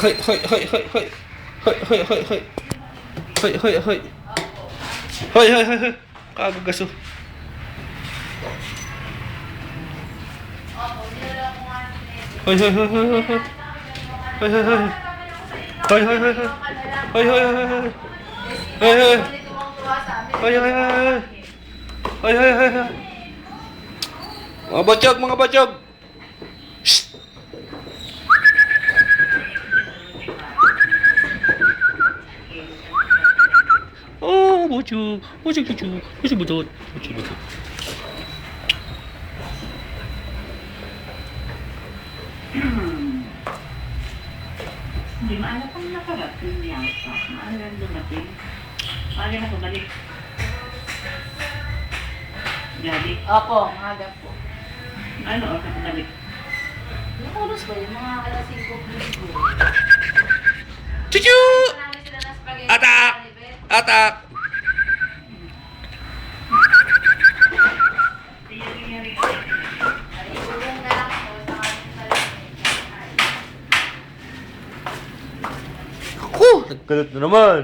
Hoy, hoy, hoy, hoy, hoy. Hoy, hoy, hoy, hoy. Hoy, hoy, hoy. Hoy, hoy, hoy, hoy. Kagagaso. Hoy, hoy, hoy, hoy, hoy, hoy. Hoy, hoy, hoy. Hoy, hoy, hoy, hoy. Hoy, hoy, hoy, hoy. Hoy, hoy. Hoy, hoy, hoy, hoy. Hoy, hoy, hoy, hoy. Mga batyog, mga batyog. Batyog. Batyog, batyog. Batyog, batyog. Batyog, batyog. Hindi maalam kung nakarating niya ako. Maalam dumating. Maalam na bumalik. Gabi. Opo, maaga po. Ano oras na bumalik? Yung oras ba yun? Mga alas 5 po siguro. Chuchu! Atak! Atak! Ako! Nagkalat na naman.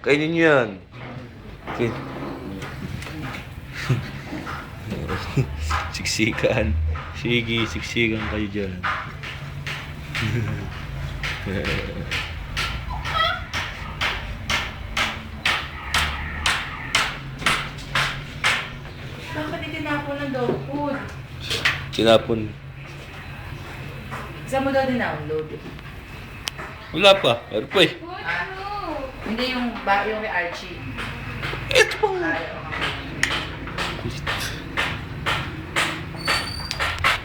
Kainin niyo yan. Okay. siksikan. Sige, siksikan kayo dyan. Bakit itinapon ng dog food? Sinapon. Saan mo daw dinownload? Wala pa. Meron pa eh. Hindi yung, ba, yung kay Archie. Ito pa. Ayaw.